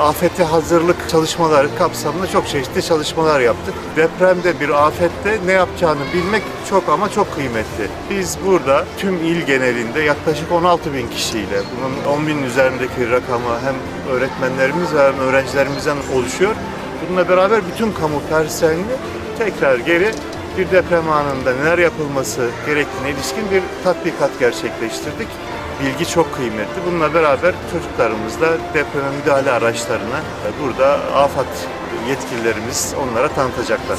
afete hazırlık çalışmaları kapsamında çok çeşitli çalışmalar yaptık. Depremde bir afette ne yapacağını bilmek çok ama çok kıymetli. Biz burada tüm il genelinde yaklaşık 16 bin kişiyle, bunun 10 bin üzerindeki rakamı hem öğretmenlerimiz hem öğrencilerimizden oluşuyor. Bununla beraber bütün kamu personelini tekrar geri bir deprem anında neler yapılması gerektiğine ilişkin bir tatbikat gerçekleştirdik. Bilgi çok kıymetli. Bununla beraber çocuklarımız da depreme müdahale araçlarını burada AFAD yetkililerimiz onlara tanıtacaklar.